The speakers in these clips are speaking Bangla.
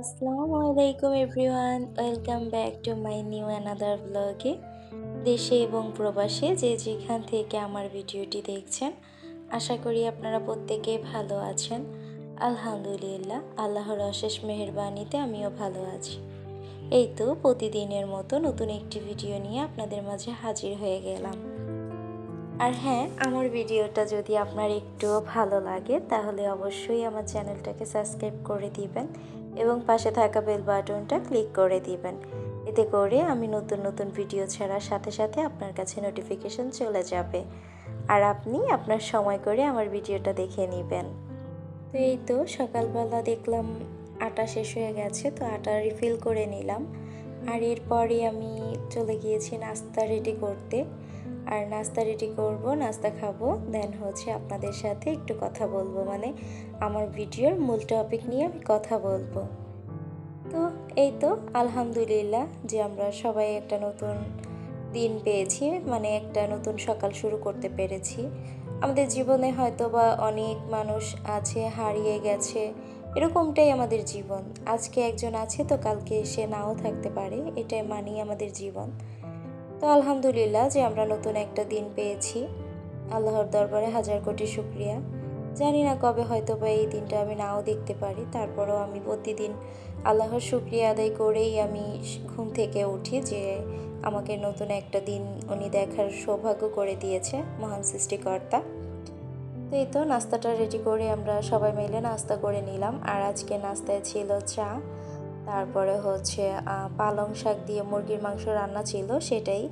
আসসালামু আলাইকুম everyone, welcome back to my new another ব্লগে। দেশে এবং প্রবাসে যে যেখান থেকে আমার ভিডিওটি দেখছেন, আশা করি আপনারা প্রত্যেকে ভালো আছেন। আলহামদুলিল্লাহ, আল্লাহর অশেষ মেহরবানিতে আমিও ভালো আছি। এই তো প্রতিদিনের মতো নতুন একটি ভিডিও নিয়ে আপনাদের মাঝে হাজির হয়ে গেলাম। আর হ্যাঁ আমার ভিডিওটা যদি আপনার একটুও ভালো লাগে, তাহলে অবশ্যই আমার চ্যানেলটাকে সাবস্ক্রাইব করে দিবেন। এবং পাশে থাকা বেল বাটনটা ক্লিক করে দিবেন। এতে করে আমি নতুন নতুন ভিডিও ছাড়ার সাথে সাথে আপনার কাছে নোটিফিকেশন চলে যাবে। আর আপনি আপনার সময় করে আমার ভিডিওটা দেখে নেবেন। তো এই তো সকালবেলা দেখলাম আটা শেষ হয়ে গেছে, তো আটা রিফিল করে নিলাম। আর এরপরে আমি চলে গিয়েছি নাস্তা রেডি করতে। আর নাস্তা রেডি করব, নাস্তা খাব দেন হচ্ছে আপনাদের সাথে একটু কথা বলব। মানে আমার ভিডিওর মূল টপিক নিয়ে আমি কথা বলব। তো এই তো, আলহামদুলিল্লাহ যে আমরা সবাই একটা নতুন দিন পেয়েছি মানে একটা নতুন সকাল শুরু করতে পেরেছি। আমাদের জীবনে হয়তো বা অনেক মানুষ আছে, হারিয়ে গেছে, এরকমটাই আমাদের জীবন। আজকে একজন আছে তো কালকে সে নাও থাকতে পারে, এটাই মানি আমাদের জীবন। তো আলহামদুলিল্লাহ যে আমরা নতুন একটা দিন পেয়েছি। আল্লাহর দরবারে হাজার কোটি শুক্রিয়া। জানি না কবে হয়তো বা এই দিনটা আমি নাও দেখতে পারি। তারপরও আমি প্রতিদিন আল্লাহর শুক্রিয়া আদায় করেই আমি ঘুম থেকে উঠি যে আমাকে নতুন একটা দিন উনি দেখার সৌভাগ্য করে দিয়েছে মহান সৃষ্টিকর্তা। তো এই তো নাস্তাটা রেডি করে আমরা সবাই মিলে নাস্তা করে নিলাম। আর আজকে নাস্তায় ছিল চা। তারপরে হচ্ছে পালং শাক দিয়ে মুরগির মাংস রান্না ছিল সেটাই।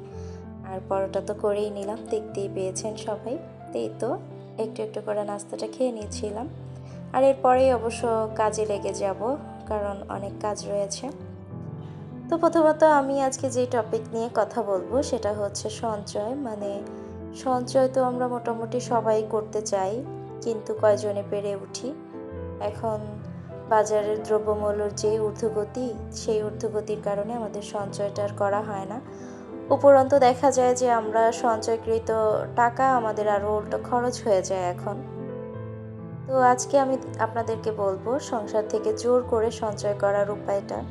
আর পরোটা তো করেই নিলাম, দেখতেই পেয়েছেন সবাই। এই তো, একটু একটু করে নাস্তাটা খেয়ে নিয়েছিলাম আর এরপরেই অবশ্য কাজে লেগে যাব, কারণ অনেক কাজ রয়েছে। তো প্রথমত আমি আজকে যে টপিক নিয়ে কথা বলব, সেটা হচ্ছে সঞ্চয়। মানে সঞ্চয় তো আমরা মোটামুটি সবাই করতে চাই, কিন্তু কয়জনে পেরে উঠি? এখন বাজারের দ্রব্যমূল্যর যে ঊর্ধ্বগতি, সেই ঊর্ধ্বগতির কারণে আমাদের সঞ্চয়টা আর করা হয় না। উপরন্ত দেখা যায় যে আমরা সঞ্চয়কৃত টাকা আমাদের আরও উল্টো খরচ হয়ে যায় এখন। তো আজকে আমি আপনাদেরকে বলব সংসার থেকে জোর করে সঞ্চয় করার উপায়টা।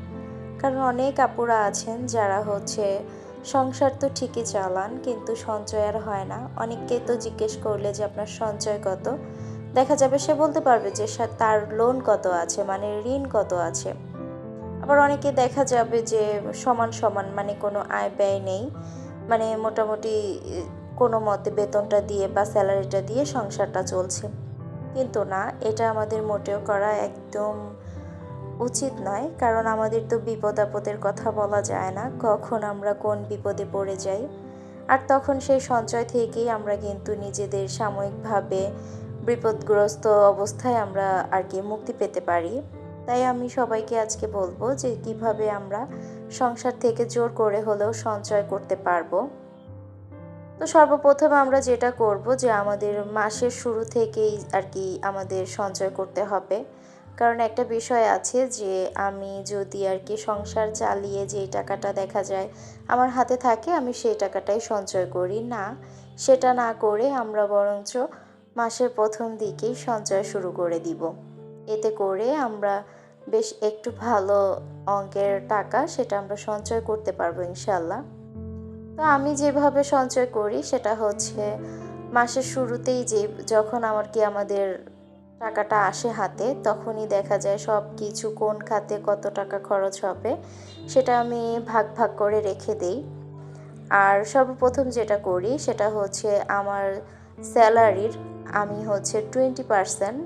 কারণ অনেক আপুরা আছেন যারা হচ্ছে, সংসার তো ঠিকই চালান, কিন্তু সঞ্চয় আর হয় না। অনেককে তো জিজ্ঞেস করলে যে আপনার সঞ্চয় কত? দেখা যাবে সে বলতে পারবে যে তার লোন কত আছে মানে ঋণ কত আছে। আবার অনেকে দেখা যাবে যে সমান সমান মানে কোনো আয় ব্যয় নেই মানে মোটামুটি কোনো মতে বেতনটা দিয়ে বা স্যালারিটা দিয়ে সংসারটা চলছে। কিন্তু না, এটা আমাদের মোটেও করা একদম উচিত নয়, কারণ আমাদের তো বিপদ আপদের কথা বলা যায় না, কখন আমরা কোন বিপদে পড়ে যাই। আর তখন সেই সঞ্চয় থেকেই আমরা কিন্তু নিজেদের সাময়িকভাবে বিপদগ্রস্ত অবস্থায় আমরা আর কি মুক্তি পেতে পারি। তাই আমি সবাইকে আজকে বলব যে কীভাবে আমরা সংসার থেকে জোর করে হলেও সঞ্চয় করতে পারব। তো সর্বপ্রথম আমরা যেটা করব যে আমাদের মাসের শুরু থেকেই আর কি আমাদের সঞ্চয় করতে হবে। কারণ একটা বিষয় আছে যে আমি যদি আর কি সংসার চালিয়ে যেই টাকাটা দেখা যায় আমার হাতে থাকে, আমি সেই টাকাটাই সঞ্চয় করি। না, সেটা না করে আমরা বরঞ্চ মাসের প্রথম দিকেই সঞ্চয় শুরু করে দিব। এতে করে আমরা বেশ একটু ভালো অঙ্কের টাকা সেটা আমরা সঞ্চয় করতে পারব ইনশাল্লাহ তো আমি যেভাবে সঞ্চয় করি সেটা হচ্ছে মাসের শুরুতেই যে যখন আমার কি আমাদের টাকাটা আসে হাতে তখনই দেখা যায় সব কিছু কোন খাতে কত টাকা খরচ হবে সেটা আমি ভাগ ভাগ করে রেখে দেই। আর সর্বপ্রথম যেটা করি সেটা হচ্ছে আমার স্যালারির আমি হচ্ছে টোয়েন্টি পারসেন্ট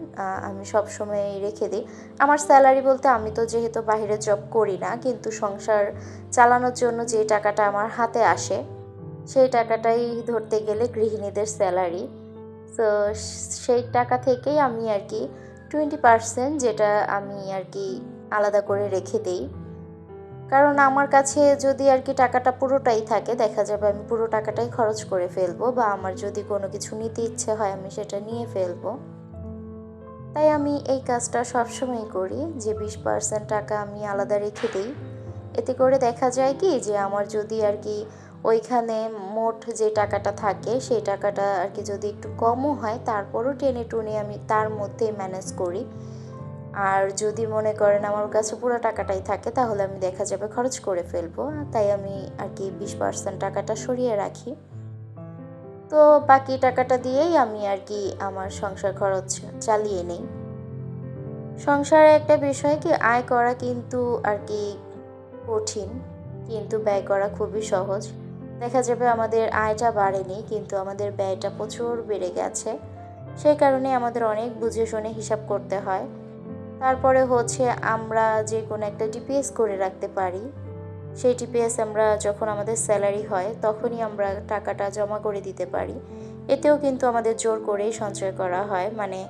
আমি সবসময় রেখে দিই। আমার স্যালারি বলতে আমি তো যেহেতু বাইরে জব করি না, কিন্তু সংসার চালানোর জন্য যে টাকাটা আমার হাতে আসে, সেই টাকাটাই ধরতে গেলে গৃহিণীদের স্যালারি তো সেই টাকা থেকেই আমি আর কি টোয়েন্টি পারসেন্ট যেটা আমি আর কি আলাদা করে রেখে দিই। কারণ আমার কাছে যদি আর কি টাকাটা পুরোটাই থাকে, দেখা যাবে আমি পুরো টাকাটাই খরচ করে ফেলব বা আমার যদি কোনো কিছু নিতে ইচ্ছে হয় আমি সেটা নিয়ে ফেলব। তাই আমি এই কাজটা সবসময় করি, যে বিশ পার্সেন্ট টাকা আমি আলাদা রেখে দিই। এতে করে দেখা যায় কি, যে আমার যদি আর কি ওইখানে মোট যে টাকাটা থাকে সেই টাকাটা আর কি যদি একটু কমও হয়, তারপরও টেনে টুনে আমি তার মধ্যে ম্যানেজ করি। আর যদি মনে করেন আমার কাছে পুরো টাকাটাই থাকে, তাহলে আমি দেখা যাবে খরচ করে ফেলব। তাই আমি আর কি বিশ পার্সেন্ট টাকাটা সরিয়ে রাখি। তো বাকি টাকাটা দিয়েই আমি আর কি আমার সংসার খরচ চালিয়ে নেই। সংসারে একটা বিষয় কি, আয় করা কিন্তু আর কি কঠিন, কিন্তু ব্যয় করা খুবই সহজ। দেখা যাবে আমাদের আয়টা বাড়েনি, কিন্তু আমাদের ব্যয়টা প্রচুর বেড়ে গেছে। সেই কারণে আমাদের অনেক বুঝে শুনে হিসাব করতে হয়। তারপরে হচ্ছে আমরা যে কোনো একটা ডিপিএস করে রাখতে পারি। সেই ডিপিএস আমরা যখন আমাদের স্যালারি হয়, তখনই আমরা টাকাটা জমা করে দিতে পারি। এতেও কিন্তু আমাদের জোর করেই সঞ্চয় করা হয়। মানে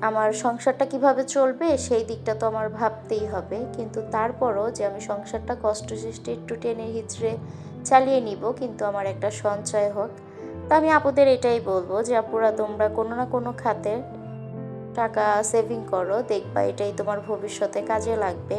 আমার সংসারটা কীভাবে চলবে, সেই দিকটা তো আমার ভাবতেই হবে। কিন্তু তারপরও যে আমি সংসারটা কষ্ট সৃষ্টি একটু টেনে হিচড়ে চালিয়ে নিব, কিন্তু আমার একটা সঞ্চয় হোক। তা আমি আপুদের এটাই বলব যে, আপুরা, তোমরা কোনো না কোনো খাতে টাকা সেভিং করো দেখবা এটাই তোমার ভবিষ্যতে কাজে লাগবে।